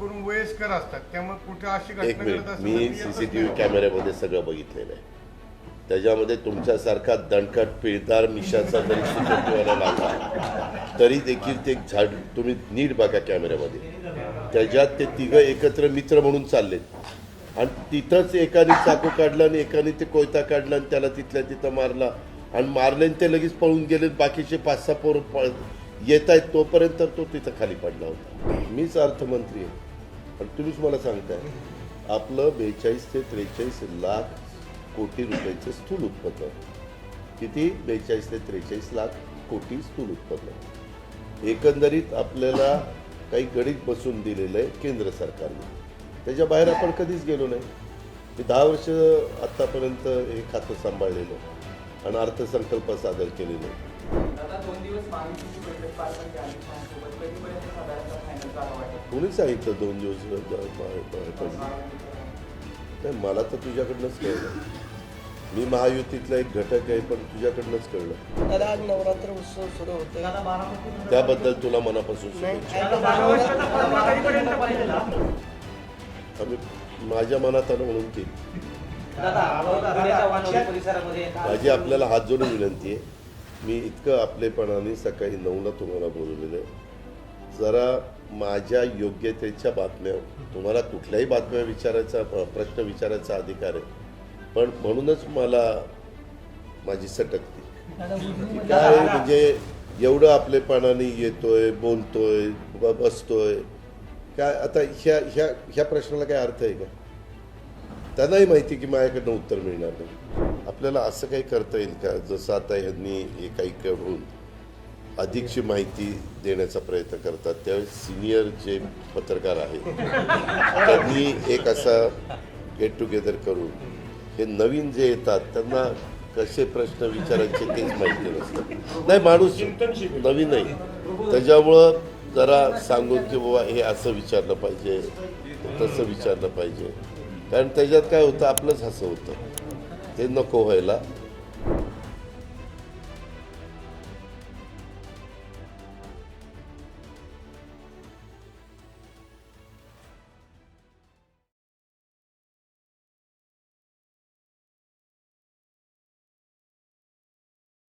करून वयस्कर असतात त्यामुळे कुठे अशी एक घटना मिनिट. घडत मी. कॅमेऱ्यामध्ये सगळं बघितलेलं आहे. त्याच्यामध्ये तुमच्यासारखा दणकट पिळदार मिशाचा जरी सिक्युरिटीवाला लागला तरी देखील ते झाड तुम्ही नीट बघा कॅमेऱ्यामध्ये. त्याच्यात ते तिघं एकत्र मित्र म्हणून चाललेत. आणि तिथंच एकाने चाकू काढला आणि एकाने ते कोयता काढला आणि त्याला तिथल्या तिथं मारला. आणि मारले आणि ते लगेच पळून गेले बाकीचे पाच सहा पोरं पळ येत आहेत तोपर्यंत तो तिथं खाली पडला होता. मीच अर्थमंत्री आहे. आणि तुम्हीच मला सांगताय आपलं बेचाळीस ते त्रेचाळीस लाख कोटी रुपयाचं स्थूल उत्पन्न. किती? बेचाळीस ते त्रेचाळीस लाख कोटी स्थूल उत्पन्न. एकंदरीत आपल्याला काही गणित बसून दिलेलं आहे केंद्र सरकारने. त्याच्या बाहेर आपण कधीच गेलो नाही. मी दहा वर्ष आत्तापर्यंत हे खातं सांभाळलेलं आणि अर्थसंकल्प सादर केलेलं आहे. दोन दिवस बैठक पार पडली अमित शहासोबत कधीपर्यंत साधारणतः फायनल झाला वाटतं? कोणी सांगितलं दोन दिवस पडले? नाही मला तर तुझ्याकडनंच कळलं. मी महायुतीतला एक घटक आहे पण तुझ्याकडनंच कळलं. दादा आज नवरात्र उत्सव सुरू होतोय. दादा बारामती त्याबद्दल तुला मनापासून शुभेच्छा. आम्ही माझ्या मनात आलं म्हणून दादा परिसरामध्ये माझी आपल्याला हात जोडून विनंती आहे. मी इतकं आपलेपणाने सकाळी नऊला तुम्हाला बोलवलेलं आहे. जरा माझ्या योग्यतेच्या बातम्या तुम्हाला कुठल्याही बातम्या विचारायचा प्रश्न विचारायचा अधिकार आहे. पण म्हणूनच मला माझी सटकती. काय म्हणजे एवढं आपलेपणाने येतोय बोलतोय बसतोय. काय आता ह्या ह्या ह्या प्रश्नाला काय अर्थ आहे का? त्यांनाही माहिती की माझ्याकडनं उत्तर मिळणार नाही. आपल्याला असं काही करता येईल का? जसं आता यांनी हे काही करून अधिकची माहिती देण्याचा प्रयत्न करतात. त्यावेळेस सिनियर जे पत्रकार आहेत त्यांनी एक असा गेट टुगेदर करून हे नवीन जे येतात त्यांना कसे प्रश्न विचारायचे तेच माहिती नसतं. नाही माणूस नवीन आहे. त्याच्यामुळं जरा सांगून की बाबा हे असं विचारलं पाहिजे तसं विचारलं पाहिजे. कारण त्याच्यात काय होतं आपलंच हसं होतं. él no coge la